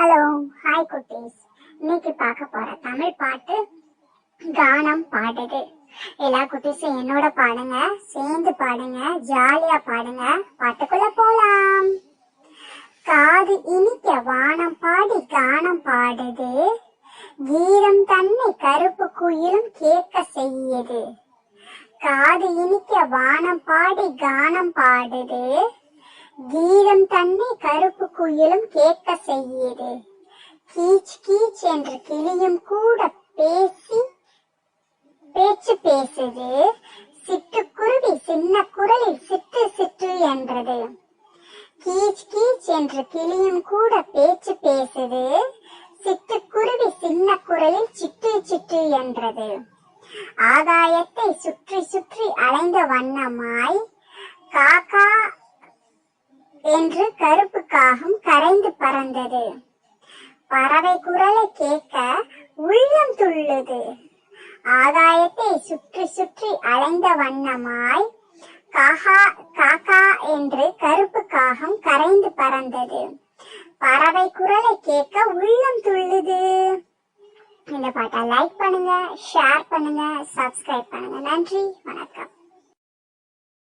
Hello hi குட்டீஸ். இன்னைக்கு பார்க்க போற தமிழ் பாட்டு கானம் பாடுது. எல்லா குட்டீஸும் என்னோட பாடுங்க சேர்ந்து பாடுங்க ஜாலியா பாடுங்க. பாட்டுக்குள்ள போலாம். காது இனிக்க வானம் பாடி கானம் பாடுது. கீரம் தன்னை கருப்பு குயிலும் கேட்க செய்யுது. காது இனிக்க வானம் பாடி கானம் பாடுது. கீதம் தன்னை கருப்பு குயிலும் கேட்க செய்யுது. கீச் கீச் என்று கிளியும் கூட பேசி பேச்சு பேசுது. சிட்டுக்குருவி சின்ன குரலில் சிட்டு சிட்டு என்றது. கீச் கீச் என்று கிளியும் கூட பேச்சு பேசுது. சிட்டுக்குருவி சின்ன குரலில் சிட்டு சிட்டு என்றது. ஆகாயத்தை சுற்றி சுற்றி அலைந்த வண்ணமாய் காக்கா என்று கருப்பு காகம் கரைந்து பறந்தது. பறவை குரலை கேட்க உள்ளம் துள்ளுது. ஆகாயத்தை சுற்றி சுற்றி அலைந்த வண்ணமாய் காகா காக்கா என்று கருப்பு காகம் கரைந்து பறந்தது. பறவை குரலை கேட்க உள்ளம் துள்ளுது. இந்த பாட்டை லைக் பண்ணுங்க ஷேர் பண்ணுங்க சப்ஸ்கிரைப் பண்ணுங்க. நன்றி வணக்கம்.